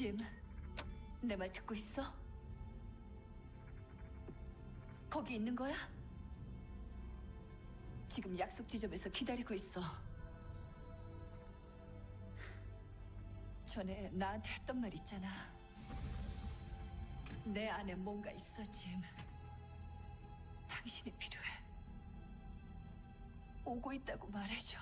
짐, 내 말 듣고 있어? 거기 있는 거야? 지금 약속 지점에서 기다리고 있어. 전에 나한테 했던 말 있잖아. 내 안에 뭔가 있어, 짐. 당신이 필요해. 오고 있다고 말해줘.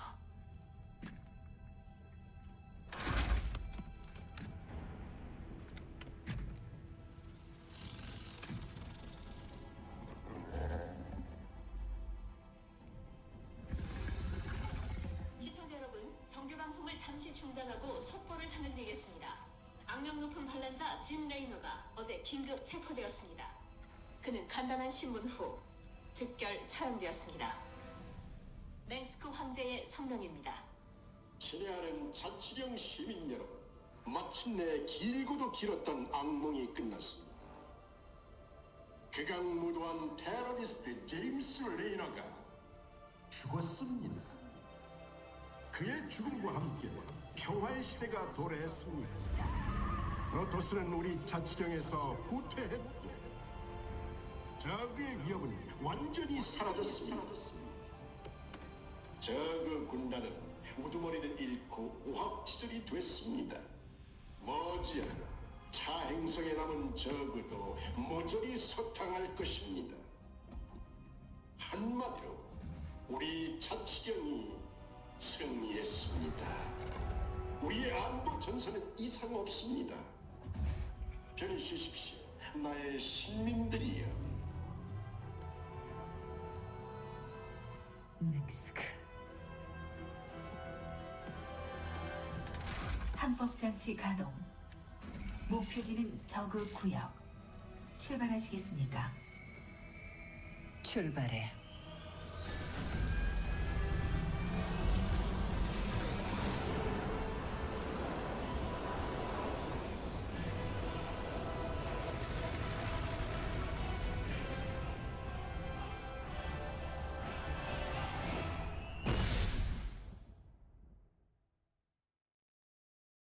잠시 중단하고 속보를 전해드리겠습니다. 악명 높은 반란자 짐 레이너가 어제 긴급 체포되었습니다. 그는 간단한 신문 후 즉결 처형되었습니다. 랭스크 황제의 성명입니다. 친애하는 자치령 시민 여러분, 마침내 길고도 길었던 악몽이 끝났습니다. 극악무도한 테러리스트 제임스 레이너가 죽었습니다. 그의 죽음과 함께 평화의 시대가 도래했습니다. 로토스는 우리 자치령에서 후퇴했고 적의 위협은 완전히 사라졌습니다. 저그 군단은 우두머리를 잃고 우학지절이 됐습니다. 머지않아 차행성에 남은 저그도 모조리 소탕할 것입니다. 한마디로 우리 자치령이 승리했습니다. 우리의 안보 전선은 이상 없습니다. 편히 쉬십시오, 나의 신민들이여. 멕스크. 항법장치 가동. 목표지는 저그 구역. 출발하시겠습니까? 출발해.